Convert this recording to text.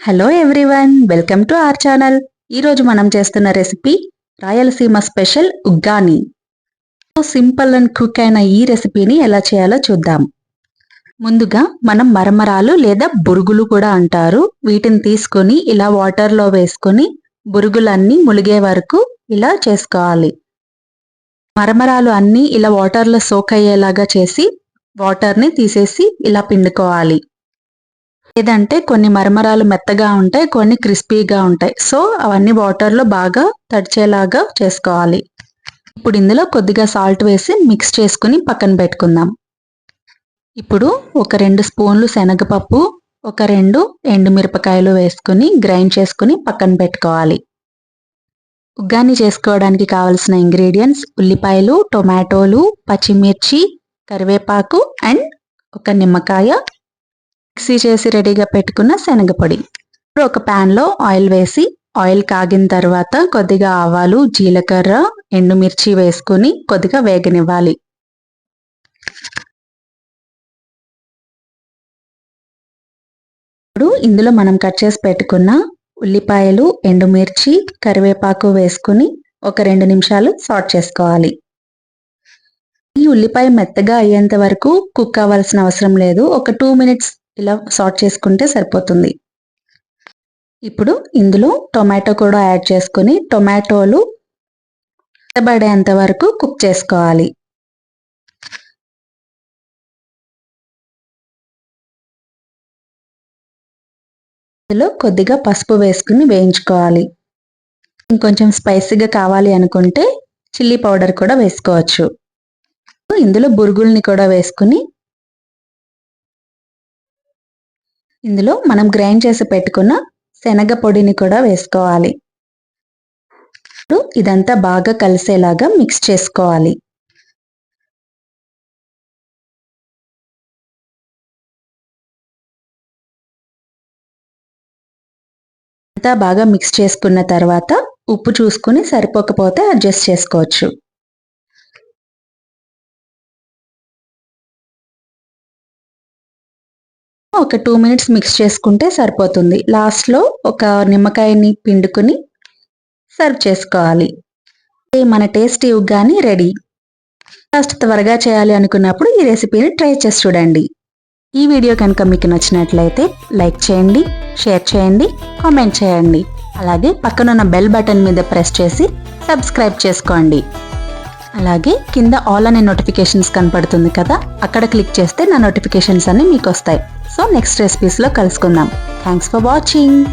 Hello everyone welcome to our channel ఈరోజు మనం చేస్తున్న recipe Rayalaseema special uggani. Simple and quick అయిన ఈ రెసిపీని ఎలా చేయాలో చూద్దాం. ముందుగా మనం మరమరాలు లేదా బురుగులు కూడా అంటారు. వీటిని తీసుకొని ఇలా వాటర్లో వేసుకొని బురుగులన్నీ ములిగే వరకు ఇలా చేసుకోవాలి. మరమరాలు అన్నీ ఇలా వాటర్లో సోక్ అయ్యేలాగా చేసి వాటర్ని తీసేసి ఇలా పిండుకోవాలి. లేదంటే కొన్ని మరమరాలు మెత్తగా ఉంటాయి కొన్ని క్రిస్పీగా ఉంటాయి. సో అవన్నీ వాటర్లో బాగా తడిచేలాగా చేసుకోవాలి. ఇప్పుడు ఇందులో కొద్దిగా సాల్ట్ వేసి మిక్స్ చేసుకుని పక్కన పెట్టుకుందాం. ఇప్పుడు ఒక రెండు స్పూన్లు శనగపప్పు ఒక రెండు ఎండుమిరపకాయలు వేసుకుని గ్రైండ్ చేసుకుని పక్కన పెట్టుకోవాలి. ఉగ్గాని చేసుకోవడానికి కావలసిన ఇంగ్రీడియంట్స్ ఉల్లిపాయలు టొమాటోలు పచ్చిమిర్చి కరివేపాకు అండ్ ఒక నిమ్మకాయ మిక్సీ చేసి రెడీగా పెట్టుకున్న శనగపొడి. ఇప్పుడు ఒక ప్యాన్లో ఆయిల్ వేసి ఆయిల్ కాగిన తర్వాత కొద్దిగా ఆవాలు జీలకర్ర ఎండుమిర్చి వేసుకుని కొద్దిగా వేగనివ్వాలి. ఇప్పుడు ఇందులో మనం కట్ చేసి పెట్టుకున్న ఉల్లిపాయలు ఎండుమిర్చి కరివేపాకు వేసుకుని ఒక రెండు నిమిషాలు సాట్ చేసుకోవాలి. ఈ ఉల్లిపాయ మెత్తగా అయ్యేంత వరకు కుక్ అవ్వాల్సిన అవసరం లేదు. ఒక టూ మినిట్స్ ఇలా సార్ట్ చేసుకుంటే సరిపోతుంది. ఇప్పుడు ఇందులో టొమాటో కూడా యాడ్ చేసుకొని టొమాటోలు మెత్తబడేంత వరకు కుక్ చేసుకోవాలి. ఇందులో కొద్దిగా పసుపు వేసుకుని వేయించుకోవాలి. ఇంకొంచెం స్పైసీగా కావాలి అనుకుంటే చిల్లీ పౌడర్ కూడా వేసుకోవచ్చు. ఇందులో బురుగుల్ని కూడా వేసుకుని ఇందులో మనం గ్రైండ్ చేసి పెట్టుకున్న శనగ పొడిని కూడా వేసుకోవాలి. ఇప్పుడు ఇదంతా బాగా కలిసేలాగా మిక్స్ చేసుకోవాలి. అంతా బాగా మిక్స్ చేసుకున్న తర్వాత ఉప్పు చూసుకుని సరిపోకపోతే అడ్జస్ట్ చేసుకోవచ్చు. ఒక టూ మినిట్స్ మిక్స్ చేసుకుంటే సరిపోతుంది. లాస్ట్లో ఒక నిమ్మకాయని పిండుకుని సర్వ్ చేసుకోవాలి. మన టేస్టీ ఉగ్గాని రెడీ కాస్త త్వరగా చేయాలి అనుకున్నప్పుడు ఈ రెసిపీని ట్రై చేసి చూడండి. ఈ వీడియో కనుక మీకు నచ్చినట్లయితే లైక్ చేయండి షేర్ చేయండి కామెంట్ చేయండి. అలాగే పక్కనున్న బెల్ బటన్ మీద ప్రెస్ చేసి సబ్స్క్రైబ్ చేసుకోండి. అలాగే కింద ఆల్ అనే నోటిఫికేషన్స్ కనపడుతుంది కదా అక్కడ క్లిక్ చేస్తే నా నోటిఫికేషన్స్ అన్ని మీకు వస్తాయి సో నెక్స్ట్ రెసిపీస్లో కలుసుకుందాం. Thanks for watching.